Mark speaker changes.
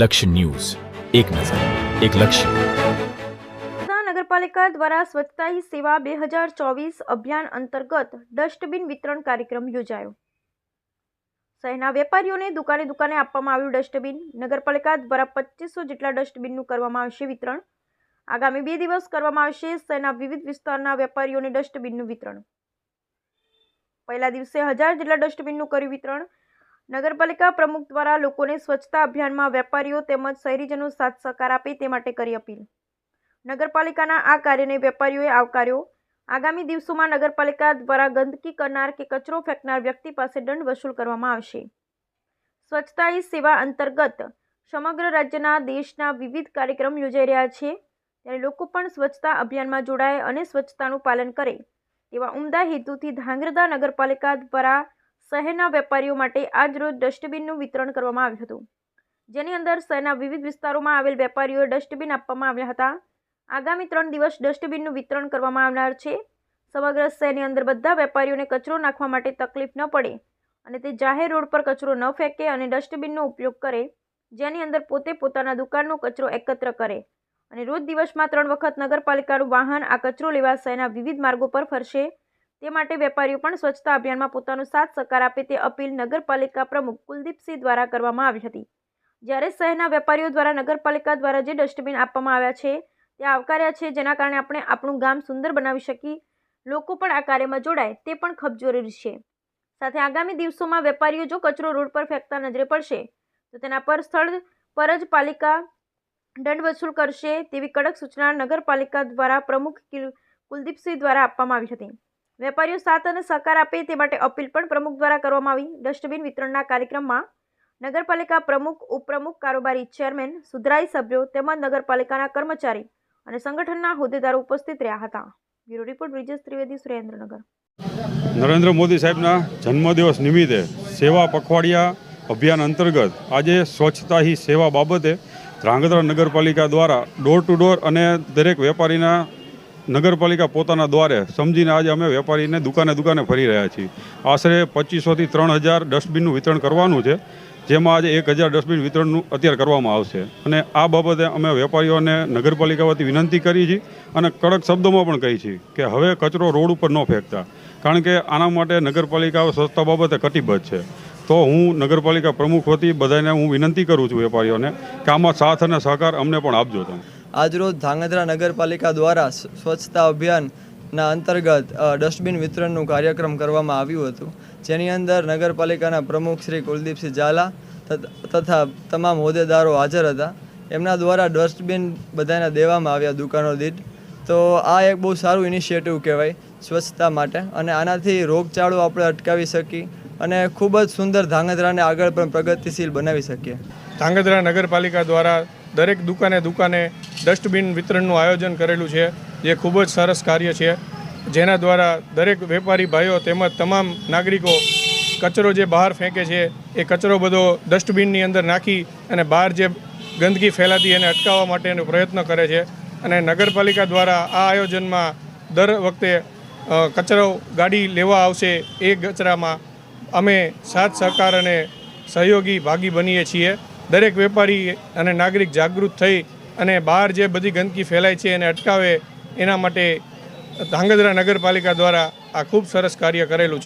Speaker 1: લક્ષ્ય ન્યૂઝ. એક નજર, એક લક્ષ્ય.
Speaker 2: નગરપાલિકા દ્વારા સ્વચ્છતા હી સેવા બે હજાર ચોવીસ અભિયાન અંતર્ગત ડસ્ટબિન વિતરણ કાર્યક્રમ યોજાયો. શહેરના વેપારીઓને દુકાને દુકાને આપવામાં આવ્યું ડસ્ટબિન. નગરપાલિકા દ્વારા પચીસો જેટલા ડસ્ટબિનનું કરવામાં આવશે વિતરણ. આગામી બે દિવસ કરવામાં આવશે શહેરના વિવિધ વિસ્તારના વેપારીઓને ડસ્ટબિનનું વિતરણ. પહેલા દિવસે હજાર જેટલા ડસ્ટબિનનું કર્યું વિતરણ. નગરપાલિકા પ્રમુખ દ્વારા લોકોને સ્વચ્છતા અભિયાનમાં વેપારીઓ તેમજ શહેરીજનો સાથ સહકાર આપે તે માટે કરી અપીલ. નગરપાલિકાના આ કાર્યને વેપારીઓએ આવકાર્યો. આગામી દિવસોમાં નગરપાલિકા દ્વારા ગંદકી કરનાર કે કચરો ફેંકનાર વ્યક્તિ પાસે દંડ વસૂલ કરવામાં આવશે. સ્વચ્છતા એ સેવા અંતર્ગત સમગ્ર રાજ્યના દેશના વિવિધ કાર્યક્રમ યોજાઈ રહ્યા છે. ત્યારે લોકો પણ સ્વચ્છતા અભિયાનમાં જોડાય અને સ્વચ્છતાનું પાલન કરે તેવા ઉમદા હેતુથી ધાંગ્રધા નગરપાલિકા દ્વારા શહેરના વેપારીઓ માટે આજરોજ ડસ્ટબિનનું વિતરણ કરવામાં આવ્યું હતું. જેની અંદર શહેરના વિવિધ વિસ્તારોમાં આવેલ વેપારીઓએ ડસ્ટબિન આપવામાં આવ્યા હતા. આગામી ત્રણ દિવસ ડસ્ટબિનનું વિતરણ કરવામાં આવનાર છે. સમગ્ર શહેરની અંદર બધા વેપારીઓને કચરો નાખવા માટે તકલીફ ન પડે અને તે જાહેર રોડ પર કચરો ન ફેંકે અને ડસ્ટબિનનો ઉપયોગ કરે, જેની અંદર પોતે પોતાના દુકાનનો કચરો એકત્ર કરે. અને રોજ દિવસમાં ત્રણ વખત નગરપાલિકાનું વાહન આ કચરો લેવા શહેરના વિવિધ માર્ગો પર ફરશે. તે માટે વેપારીઓ પણ સ્વચ્છતા અભિયાનમાં પોતાનો સાથ સહકાર આપે તે અપીલ નગરપાલિકા પ્રમુખ કુલદીપસિંહ દ્વારા કરવામાં આવી હતી. જ્યારે શહેરના વેપારીઓ દ્વારા નગરપાલિકા દ્વારા જે ડસ્ટબિન આપવામાં આવ્યા છે, તે આવકાર્યા છે, જેના કારણે આપણે આપણું ગામ સુંદર બનાવી શકીએ. લોકો પણ આ કાર્યમાં જોડાય, તે પણ ખૂબ જરૂરી છે. સાથે આગામી દિવસોમાં વેપારીઓ જો કચરો રોડ પર ફેંકતા નજરે પડશે, તો તેના પર સ્થળ પર જ પાલિકા દંડ વસૂલ કરશે તેવી કડક સૂચના નગરપાલિકા દ્વારા પ્રમુખ કિલ- કુલદીપસિંહ દ્વારા આપવામાં આવી હતી. વેપારીઓ સાથ અને સહકાર આપે તે માટે અપીલ પણ પ્રમુખ દ્વારા કરવામાં આવી. ડસ્ટબિન વિતરણના કાર્યક્રમમાં નગરપાલિકા પ્રમુખ, ઉપપ્રમુખ, કારોબારી ચેરમેન, સુધરાઈ સભ્યો તેમજ નગરપાલિકાના કર્મચારી અને સંગઠનના હોદ્દેદારો ઉપસ્થિત રહ્યા હતા. Bureau report, Brijesh Trivedi, Surendranagar.
Speaker 3: Narendra Modi સાહેબના જન્મદિવસ નિમિત્તે સેવા પખવાડિયા અભિયાન અંતર્ગત આજે સ્વચ્છતા હી સેવા બાબતે ધ્રાંગધ્રા નગરપાલિકા દ્વારા ડોર ટુ ડોર અને દરેક વેપારીના નગરપાલિકા પોતાના દ્વારે સમજીને આજે અમે વેપારીને દુકાને દુકાને ફરી રહ્યા છીએ. આશરે પચીસોથી ત્રણ હજાર ડસ્ટબિનનું વિતરણ કરવાનું છે, જેમાં આજે એક હજાર ડસ્ટબિન વિતરણનું અત્યારે કરવામાં આવશે. અને આ બાબતે અમે વેપારીઓને નગરપાલિકા વતી વિનંતી કરી છે અને કડક શબ્દોમાં પણ કહી છીએ કે હવે કચરો રોડ ઉપર ન ફેંકતા, કારણ કે આના માટે નગરપાલિકા સ્વચ્છતા બાબતે કટિબદ્ધ છે. તો હું નગરપાલિકા પ્રમુખ વતી બધાને હું વિનંતી કરું છું વેપારીઓને કે આમાં સાથ અને સહકાર અમને પણ આપજો તમે.
Speaker 4: આજરોજ ધાંગધ્રા નગરપાલિકા દ્વારા સ્વચ્છતા અભિયાનના અંતર્ગત ડસ્ટબિન વિતરણનું કાર્યક્રમ કરવામાં આવ્યું હતું. જેની અંદર નગરપાલિકાના પ્રમુખ શ્રી કુલદીપસિંહ ઝાલા તથા તમામ હોદ્દેદારો હાજર હતા. એમના દ્વારા ડસ્ટબિન બધાને દેવામાં આવ્યા દુકાનો દીઠ. તો આ એક બહુ સારું ઇનિશિયેટિવ કહેવાય સ્વચ્છતા માટે. અને આનાથી રોગચાળો આપણે અટકાવી શકીએ અને ખૂબ જ સુંદર ધાંગધ્રાને આગળ પણ પ્રગતિશીલ બનાવી શકીએ.
Speaker 5: ધાંગધ્રા નગરપાલિકા દ્વારા દરેક દુકાને દુકાને ડસ્ટબિન વિતરણનું આયોજન કરેલું છે. જે ખૂબ જ સરસ કાર્ય છે. જેના દ્વારા દરેક વેપારી ભાઈઓ તેમજ તમામ નાગરિકો કચરો જે બહાર ફેંકે છે, એ કચરો બધો ડસ્ટબિનની અંદર નાખી અને બહાર જે ગંદકી ફેલાતી એને અટકાવવા માટેનો પ્રયત્ન કરે છે. અને નગરપાલિકા દ્વારા આ આયોજનમાં દર વખતે કચરો ગાડી લેવા આવશે એ કચરામાં અમે સાથ સહકાર અને સહયોગી ભાગી બનીએ છીએ. દરેક વેપારી અને નાગરિક જાગૃત થઈ અને બહાર જે બધી ગંદકી ફેલાય છે, એને અટકાવે, એના માટે ધાંગધ્રા નગરપાલિકા દ્વારા આ ખૂબ સરસ કાર્ય કરેલું છે.